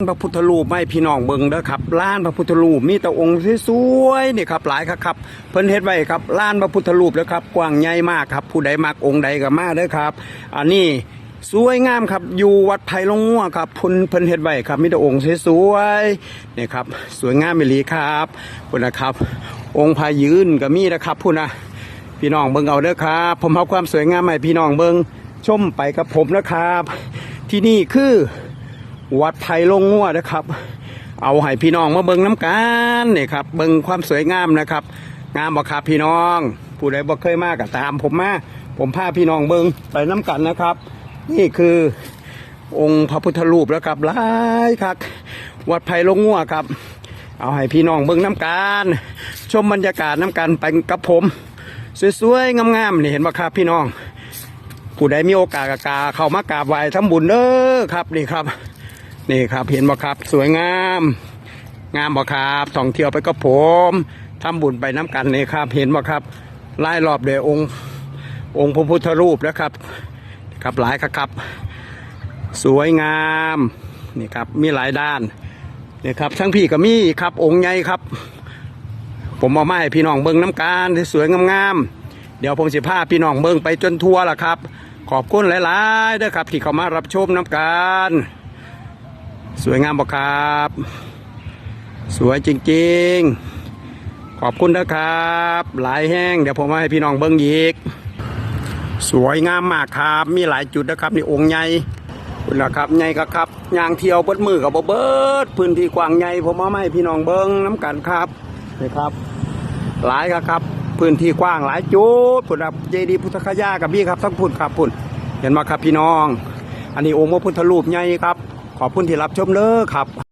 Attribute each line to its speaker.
Speaker 1: พระพุทธรูปไม่พี่น้องเบิงเด้อครับล้านพระพุทธรูปมีแต่องค์สวยๆนี่ครับหลายครับครับเพิ่นเฮ็ดไว้ครับล้านพระพุทธรูปแล้วครับกว้างใหญ่มากครับผู้ใดมักองค์ใดก็มาเด้อครับ อันนี้สวยงามครับอยู่วัดไผ่ลงงัวครับพิ่นเพิ่นเฮ็ดไว้ครับมีแต่องค์สวยๆนี่ครับสวยงามอีลีครับพุ่นนะครับ องค์พายืนก็มีนะครับพุ่นนะพี่น้องเบิงเอาเด้อครับ ผมเอาความสวยงามให้พี่น้องเบิงชมไปกับผมนะครับ ที่นี่คือ วัดไผ่ลงงัวนะครับ เอาให้พี่น้องมาเบิ่งน้ำกันนี่ครับเบิ่งความสวยงามนะครับ งามบ่ครับพี่น้อง ผู้ใดบ่เคยมากก็ตาม ผมมาผมพาพี่น้องเบิ่งไปน้ำกันนะครับ นี่คือองค์พระพุทธรูปแล้วครับหลายครับวัดไผ่ลงงัวครับ เอาให้พี่น้องเบิ่งน้ำกันชมบรรยากาศน้ำกันไปกับผม สวยๆงามๆนี่เห็นบ่ครับพี่น้องผู้ใดมีโอกาสกกาเข้ามากราบไหว้ทำบุญเด้อครับนี่ครับ นี่ครับเห็นบ่ครับ สวยงาม งามบ่ครับท่องเที่ยวไปกับผมทำบุญไปน้ำกันนี่ครับ เห็นบ่ครับไล่รอบเดยองค์องค์พระพุทธรูปนะครับครับหลายครับ สวยงามนี่ครับมีหลายด้านนี่ครับทั้งพี่ก็มีครับ องค์ใหญ่ครับ ผมเอามาให้พี่น้องเบิ้งน้ำการสวยงามๆเดี๋ยวผมสิพาพี่น้องเบิ้งไปจนทั่วละครับ ขอบคุณหลายๆเด้อครับที่เข้ามารับชมน้ำการ สวยงามบ่ครับ สวยจริงๆ ขอบคุณนะครับ หลายแห้งเดี๋ยวผมมาให้พี่น้องเบิ้งอีก สวยงามมากครับ มีหลายจุดนะครับนี่องค์ใหญ่คุณนะครับใหญ่ครับครับยางเที่ยวเบิดมือกับเบิดพื้นที่กว้างใหญ่ผมมาให้พี่น้องเบิ้งน้ำกันครับนี่ครับ หลายครับครับ พื้นที่กว้างหลายจุดพุ่นครับเจดีย์พุทธคยากับพี่ครับทั้งพุ่นครับพุ่นเห็นไหมครับพี่น้อง อันนี้องค์พระพุทธรูปใหญ่ครับ ขอบคุณที่รับชมเด้อครับ